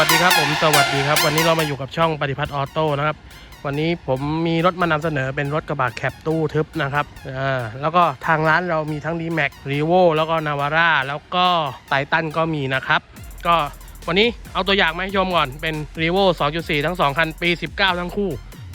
สวัสดีครับ วันนี้เรามาอยู่กับช่องปฏิพัฒน์ออโต้นะครับ วันนี้ผมมีรถมานำเสนอเป็นรถกระบะแคปตู้ทึบนะครับอ่าแล้วก็ทางร้านเรามีทั้ง d m a x r e v o แล้วก็ Navara แล้วก็ไ i ตันก็มีนะครับ ก็วันนี้เอาตัวอย่างมาให้ชมก่อนเป็น r e v o 2.4 ทั้ง 2 คันปี 19 ทั้งคู่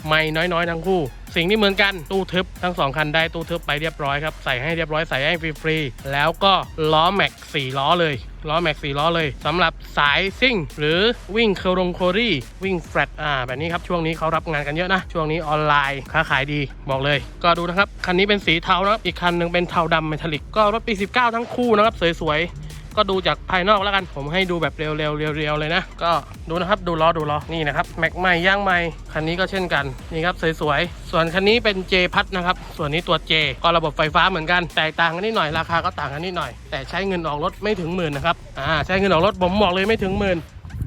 ไม่น้อยๆ ทั้งคู่ สิ่งที่เหมือนกันตู้ทึบทั้ง 2 คันได้ตู้ทึบไปเรียบร้อยครับใส่ให้เรียบร้อยใส่ให้ฟรีๆแล้วก็ล้อแม็ก4ล้อเลยล้อแม็ก4ล้อเลยสำหรับสายซิ่ง หรือวิ่งเคอรงโครี่วิ่งแฟลตอ่าแบบนี้ครับช่วงนี้เขารับงานกันเยอะนะ ช่วงนี้ออนไลน์ค้าขายดีบอกเลย ก็ดูนะครับ คันนี้เป็นสีเทานะครับอีกคันหนึ่งเป็นเทาดำเมทัลลิกก็รถปี 19 ทั้งคู่นะครับสวยๆ ก็ดูจากภายนอกแล้วกัน ผมให้ดูแบบเร็วๆเรียวๆเลยนะ ก็ดูนะครับดูล้อดูล้อนี่นะครับแม็กใหม่ย่างใหม่คันนี้ก็เช่นกันนี่ครับสวยๆส่วนคันนี้เป็น J พัดนะครับส่วนนี้ตัว J ก็ระบบไฟฟ้าเหมือนกันแตกต่างกันนิดหน่อยราคาก็ต่างกันนิดหน่อย แต่ใช้เงินออกรถไม่ถึงหมื่นนะครับอ่าใช้เงินออกรถผมบอกเลยไม่ถึงหมื่น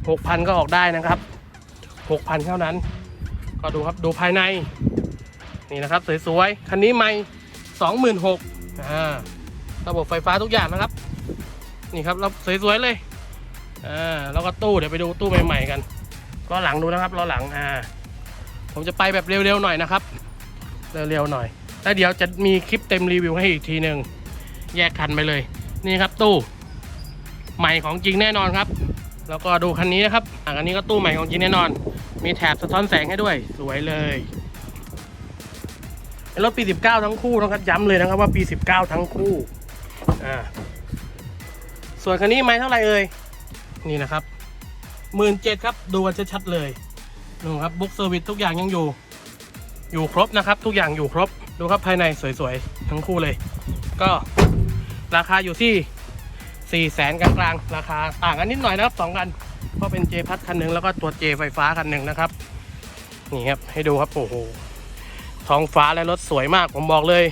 หกพันก็ออกได้นะครับหกพันเท่านั้น ก็ดูครับดูภายในนี่นะครับสวยๆคันนี้ไม่สองหมื่นหกอ่าระบบไฟฟ้าทุกอย่างนะครับ นี่ครับเราสวยๆเลยอ่าแล้วก็ตู้เดี๋ยวไปดูตู้ใหม่ๆกันล้อหลังดูนะครับล้อหลังอ่าผมจะไปแบบเร็วๆหน่อยนะครับเร็วๆหน่อยแล้วเดี๋ยวจะมีคลิปเต็มรีวิวให้อีกทีหนึ่งแยกคันไปเลย นี่ครับตู้ใหม่ของจริงแน่นอนครับ แล้วก็ดูคันนี้นะครับอ่าคันนี้ก็ตู้ใหม่ของจริงแน่นอน มีแถบสะท้อนแสงให้ด้วย สวยเลยเป็นรถปี 19 ทั้งคู่นะครับย้ำเลยนะครับว่าปี 19 ทั้งคู่อ่า ส่วนคันนี้ไม่เท่าไหร่เอ่ยนี่นะครับหมื่นเจ็ดครับดูกันชัดๆเลยดูครับบุ๊กเซอร์วิสทุกอย่างยังอยู่ อยู่ครบนะครับ ทุกอย่างอยู่ครบดูครับภายในสวยๆ ทั้งคู่เลย ก็ราคาอยู่ที่4ี่แสนกลางๆ ราคาต่างกันนิดหน่อยนะครับสองคันเพราะเป็นเจพัดคันหนึ่งแล้วก็ตัวเจไฟฟ้าคันหนึ่งนะครับ นี่ครับให้ดูครับโอ้โหท้องฟ้าและรถสวยมากผมบอกเลย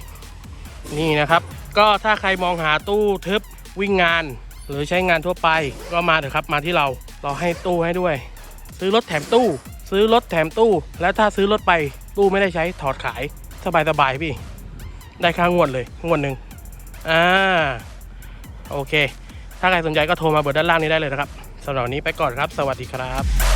นี่นะครับ ก็ถ้าใครมองหาตู้ทึบวิ่งงาน หรือใช้งานทั่วไปก็มาเถอะครับมาที่เราเราให้ตู้ให้ด้วย ซื้อรถแถมตู้ ซื้อรถแถมตู้ แล้วถ้าซื้อรถไปตู้ไม่ได้ใช้ถอดขายสบายสบายพี่ ได้ค่างวดเลยงวดหนึ่งอ่าโอเค ถ้าใครสนใจก็โทรมาเบอร์ด้านล่างนี้ได้เลยนะครับสำหรับวันนี้ไปก่อนครับ สวัสดีครับ